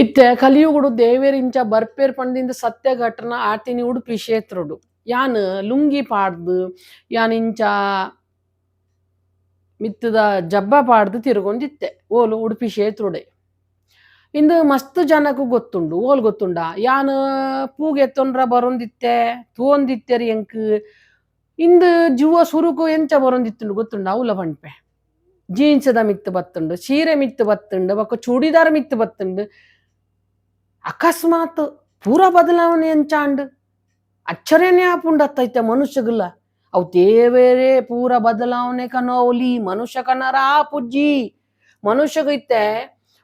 ಇತ್ತೆ ಕಲಿಯುಗುಡು ದೇವೇರಿಂಚ ಬರ್ಪೇರ್ ಪಂಡಿಂದ ಸತ್ಯ ಘಟನ ಆತಿನಿ ಉಡುಪಿ ಕ್ಷೇತ್ರಡು ಯಾನ್ ಲುಂಗಿ ಪಾಡ್ದು, ಯಾನ್ ಇಂಚ ಮಿತ್ತದ ಜಬ್ಬ ಪಾಡ್ದು ತಿರುಗೊಂದಿತ್ತೆ ಓಲು ಉಡುಪಿ ಕ್ಷೇತ್ರಡೆ ಇಂದು ಮಸ್ತ್ ಜನಕ್ಕೂ ಗೊತ್ತುಂಡು, ಓಲ್ ಗೊತ್ತುಂಡ? ಯಾನ್ ಪೂಗೆ ಎತ್ತೊಂಡ್ರ ಬರೊಂದಿತ್ತೆ, ತೂವೊಂದಿತ್ತೆರಿ ಎಂಕ್? ಇಂದು ಜೀವ ಸುರುಕು ಎಂಚ ಬರೊಂದಿತ್ತುಂಡು ಗೊತ್ತುಂಡ? ಅವುಲ ಪಂಡ್ಪೆ. ಜೀನ್ಸ್ದ ಮಿತ್ತು ಬತ್ತುಂಡು, ಸೀರೆ ಮಿತ್ತು ಬತ್ತುಂಡು ಬೊಕ್ಕ ಚೂಡಿದಾರ್ ಮಿತ್ತು ಬತ್ತುಂಡು. ಅಕಸ್ಮಾತ್ ಪೂರ ಬದಲಾವಣೆ ಎಂಚಾಂಡ್ ಅಚ್ಚರಿಯನೇ ಆಪುಂಡತ್ತೈತೆ ಮನುಷ್ಯಗಲ್ಲ ಅವು ದೇವೇರೆ ಪೂರ ಬದಲಾವಣೆ ಕನೋಲಿ ಮನುಷ್ಯ ಕನರ ಪುಜ್ಜಿ ಮನುಷ್ಯಗೈತೆ,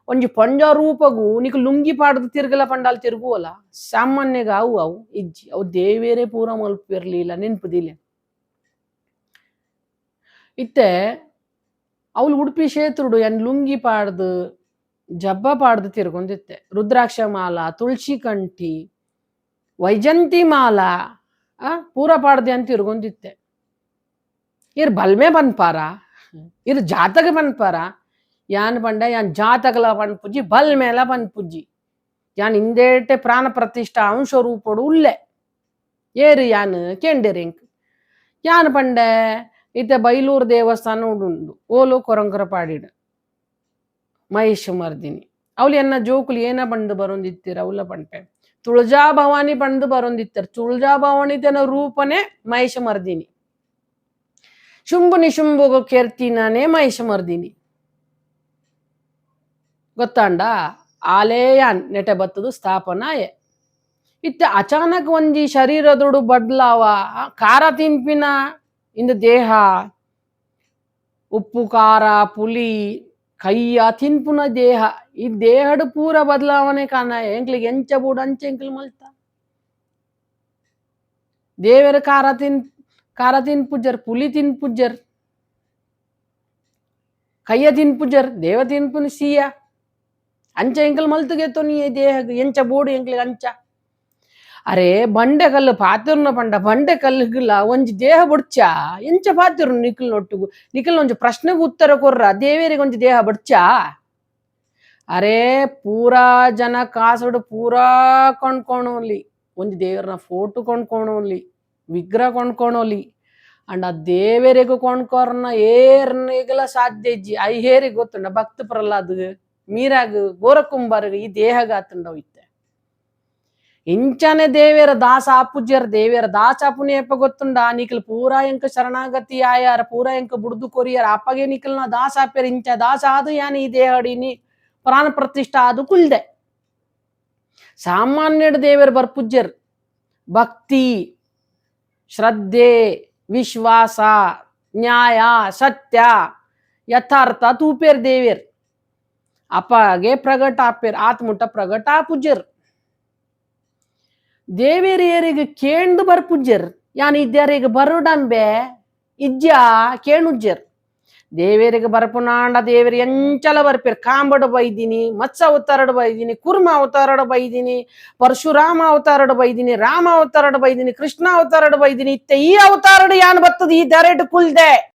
ಒಂಜಿ ಪಂಜ ರೂಪಗು ನಿಕ್ ಲುಂಗಿ ಪಾಡ್ದು ತಿರ್ಗಲ ಪಂಡಾಲ್ ತಿರುಗುವಲ್ಲ ಸಾಮಾನ್ಯಗ ಅವು ಅವು, ಇಜ್ಜಿ. ಅವು ದೇವೇರೇ ಪೂರ ಮಲ್ಪಿರ್ಲಿಲ್ಲ, ನೆನ್ಪುದಿಲ್ಲ. ಇತ್ತೆ ಅವಳು ಉಡುಪಿ ಶೇತ್ರುಡು ಎನ್ ಲುಂಗಿ ಪಾಡ್ದು ಜಬ್ಬ ಪಾಡ್ದು ತಿರ್ಗೊಂದಿತ್ತೆ ರುದ್ರಾಕ್ಷ ಮಾಲ ತುಳಸಿ ಕಂಠಿ, ವೈಜಂತಿ ಮಾಲ, ಆ, ಪೂರ ಪಾಡ್ದೆ ಅಂತ ತಿರ್ಗೊಂದಿತ್ತೆ ಇರ್ ಬಲ್ಮೆ ಬನ್ಪಾರ ಇರ್ ಜಾತಕ ಬನ್ಪಾರ ಯಾನ್ ಬಂಡ, ಯಾನ್ ಜಾತಕಲ ಪುಜ್ಜಿ, ಬಲ್ಮೇಲ ಪನ್ ಪುಜ್ಜಿ. ಯಾನ್ ಹಿಂದೇಟೆ ಪ್ರಾಣ ಪ್ರತಿಷ್ಠಾ ಅಂಶ ರೂಪಡು ಉಲ್ಲೆ. ಏರು ಯಾನ್ ಕೆಂಡೆರಿಂಕ್ ಯಾನ್ ಪಂಡೆ ಇತ್ತೆ ಬೈಲೂರು ದೇವಸ್ಥಾನ ಉಂಡು ಓಲು ಕೊರಂಕರ ಪಾಡಿಡ್ ಮಹೇಶ್ ಮರ್ದಿನಿ. ಎನ್ನ ಜೋಕುಲು ಏನ ಬಂದು ಬರೊಂದಿತ್ತೀರ? ಅವಲ ಪಂಟೆ ತುಳಜಾ ಭವಾನಿ ಬಂದು ಬರೋಂದಿತ್ತರ? ತುಳಜಾ ಭವಾನಿ ತನ್ನ ರೂಪನೇ ಮಹೇಶ ಮರ್ದಿನಿ. ಶುಂಭು ನಿಶುಂಭು ಕೆರ್ತಿನಾನೇ ಮಹೇಶ ಮರ್ದಿನಿ. ಗೊತ್ತಾಂಡ? ಆಲೇಯಾನ್ ನೆಟೆ ಬತ್ತದು ಸ್ಥಾಪನಾಯೆ. ಇತ್ತೆ ಅಚಾನಕ್ ಒಂಜಿ ಶರೀರದೊಡು ಬಡ್ಲಾವ ಖಾರ ತಿನ್ಪಿನ ಇಂದು ದೇಹ. ಉಪ್ಪು, ಖಾರ, ಪುಲಿ ಕೈಯ ತಿನ್ಪುನ ದೇಹ, ಈ ದೇಹಡು ಪೂರ ಬದಲಾವಣೆ ಕಾಣ ಎಂಕ್ಲಿಗೆ ಎಂಚ ಬೂಡು, ಅಂಚೆ ಎಂಕ್ಲು ಮಲ್ತ. ದೇವರ ಖಾರ ತಿನ್ ಖಾರ ತಿನ್ ಪುಜ್ಜರ್ ಪುಲಿ ತಿನ್ ಪುಜ್ಜರ್ ಕೈಯ ತಿನ್ ಪುಜ್ಜರ್ ದೇವ ತಿನ್ಪುನ ಸೀಯ, ಅಂಚ ಎಂಕಲ್ ಮಲ್ತುಗೆತ್ತೋ ನೀ ದೇಹ ಎಂಚ ಬೋಡು, ಎಂಕ್ಲಿಗೆ ಅಂಚ. ಅರೆ ಬಂಡೆ ಕಲ್ಲು, ಪಾತಿರ್ನ ಪಂಡ, ಬಂಡೆ ಕಲ್ಲುಗಿಲ್ಲ ಒಂಜಿ ದೇಹ ಬುಡ್ಚ? ಎಂಚ ಪಾತಿರು ನಿಖಿಲ್ ನೊಟ್ಟುಗು ನಿಖಿಲ್ ಒಂಜಿ ಪ್ರಶ್ನೆಗೆ ಉತ್ತರ ಕೊರ್ರ, ದೇವೇರಿಗೆ ಒಂಜಿ ದೇಹ ಬಡ್ಚ? ಅರೆ ಪೂರಾ ಜನ ಕಾಸುಡು ಪೂರಾ ಕೊಂಡ್ಕೊಣೋಲಿ ಒಂದು ದೇವರನ್ನ ಫೋಟೋ ಕೊಂಡ್ಕೊಣೋಲಿ, ವಿಗ್ರಹ ಕೊಂಡ್ಕೊಣೋಲಿ, ಅಂಡ್ ಆ ದೇವರಿಗೂ ಕೊಂಡ್ಕೊರ್ನ ಏರ್ನಿಗಲ ಸಾಧ್ಯ ಐ ಹೇರಿಗೆ ಗೊತ್ತುಂಡ ಭಕ್ತ ಪ್ರಹ್ಲಾದ್ ಮೀರಾಗ ಗೋರಕುಂಬಾರ್ಗ ಈ ದೇಹಗ ಆತುಂಡ ಹೋಯ್ತೆ. ಇಂಚನೆ ದೇವೇರ ದಾಸ ಆಪುಜ್ಯರ್ ದೇವೇರ ದಾಸ ಆಪುನಿ ಎಪ್ಪ ಗೊತ್ತುಂಡ ನಿಖಲ್ ಪೂರಾ ಎಂಕ ಶರಣಾಗತಿ ಆಯಾರ ಪೂರಾ ಎಂಕ ಬುಡ್ದು ಕೊರಿಯರ್ ಅಪ್ಪಗೆ ನಿಖಲ್ನ ದಾಸ ಆಪ್ಯರ್ ಇಂಚ ದಾಸ ಆದು ಯಾನ್ ಈ ದೇಹಡಿನಿ ಪ್ರಾಣ ಪ್ರತಿಷ್ಠಾ ಅದು ಕುಲ್ದೆ ಸಾಮಾನ್ಯಡ್ ದೇವೇರ್ ಬರ್ಪುಜ್ಯರ್ ಭಕ್ತಿ ಶ್ರದ್ಧೆ ವಿಶ್ವಾಸ ನ್ಯಾಯ ಸತ್ಯ ಯಥಾರ್ಥ ತೂಪೇರ್ ದೇವೇರ್ ಅಪ್ಪಗೆ ಪ್ರಗಟ ಆಪೇರ್ ಆತ್ಮುಟ್ಟ ಪ್ರಗಟ ಆಪುಜ್ಯರ್ ದೇವೇರಿಯರಿಗೆ ಕೇಂದು ಬರ್ಪುಜ್ಜರ್. ಯಾನ್ ಇದ್ದಾರಿಗೆ ಬರುಡಂಬೆ? ಇಜ್ಜ ಕೇಣುಜ್ಜರ್. ದೇವೇರಿಗೆ ಬರ್ಪುನಾಂಡ ದೇವೇರಿ ಎಂಚಲ ಬರ್ಪಿರ್. ಕಾಂಬಡು ಬೈದಿನಿ, ಮತ್ಸ ಅವತಾರಡು ಬೈದಿನಿ, ಕುರ್ಮ ಅವತಾರಡು ಬೈದಿನಿ, ಪರಶುರಾಮ ಅವತಾರಡು ಬೈದಿನಿ, ರಾಮ ಅವತಾರಡು ಬೈದಿನಿ, ಕೃಷ್ಣ ಅವತಾರಡು ಬೈದಿನಿ, ಇತ್ತೆ ಈ ಅವತಾರಡು ಯಾನ್ ಬರ್ತದ ಈ ದರೆಡ್ ಕುಲ್ದೆ.